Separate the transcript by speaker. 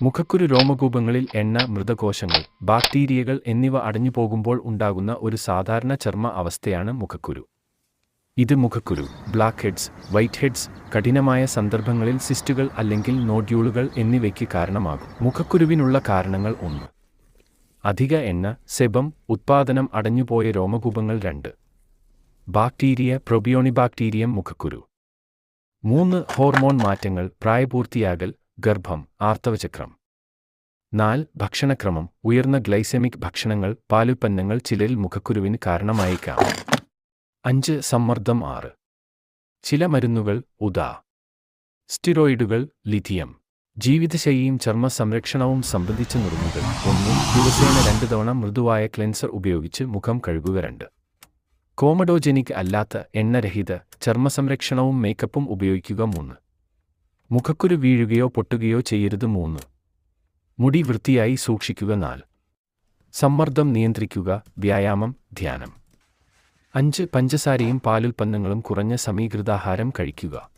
Speaker 1: മുഖക്കുരു രോമകൂപങ്ങളിൽ എണ്ണ മൃതകോശങ്ങൾ ബാക്ടീരിയകൾ എന്നിവ അടഞ്ഞു പോകുമ്പോൾ ഉണ്ടാകുന്ന ഒരു സാധാരണ ചർമ്മ അവസ്ഥയാണ് മുഖക്കുരു. ഇത് മുഖക്കുരു ബ്ലാക്ക് ഹെഡ്സ് വൈറ്റ് ഹെഡ്സ് കഠിനമായ സന്ദർഭങ്ങളിൽ സിസ്റ്റുകൾ അല്ലെങ്കിൽ നോഡ്യൂളുകൾ എന്നിവയ്ക്ക് കാരണമാകും. മുഖക്കുരുവിനുള്ള കാരണങ്ങൾ ഒന്ന്. അധിക എണ്ണ സെബം ഉത്പാദനം അടഞ്ഞുപോയ രോമകൂപങ്ങൾ രണ്ട്. ബാക്ടീരിയ പ്രൊബിയോണിബാക്ടീരിയം മുഖക്കുരു. മൂന്ന് ഹോർമോൺ മാറ്റങ്ങൾ പ്രായപൂർത്തിയാകൽ ഗർഭം ആർത്തവചക്രം. നാല് ഭക്ഷണക്രമം ഉയർന്ന ഗ്ലൈസെമിക് ഭക്ഷണങ്ങൾ പാലുൽപ്പന്നങ്ങൾ ചിലരിൽ മുഖക്കുരുവിന് കാരണമായേക്കാം. അഞ്ച് സമ്മർദ്ദം ആറ്. ചില മരുന്നുകൾ ഉദാ. സ്റ്റിറോയിഡുകൾ ലിഥിയം. ജീവിതശൈലിയും ചർമ്മ സംരക്ഷണവും സംബന്ധിച്ച നുറുങ്ങുകൾ. ഒന്ന് ദിവസേന രണ്ട് തവണ മൃദുവായ ക്ലെൻസർ ഉപയോഗിച്ച് മുഖം കഴുകുക. രണ്ട്. കോമഡോജനിക് അല്ലാത്ത എണ്ണരഹിത ചർമ്മ സംരക്ഷണവും മേക്കപ്പും ഉപയോഗിക്കുക. മൂന്ന്. മുഖക്കുരു വീഴുകയോ പൊട്ടുകയോ ചെയ്യരുത് മൂന്ന്. മുടി വൃത്തിയായി സൂക്ഷിക്കുക നാല്. സമ്മർദ്ദം നിയന്ത്രിക്കുക വ്യായാമം ധ്യാനം. അഞ്ച് പഞ്ചസാരയും പാലുൽപ്പന്നങ്ങളും കുറഞ്ഞ സമീകൃതാഹാരം കഴിക്കുക.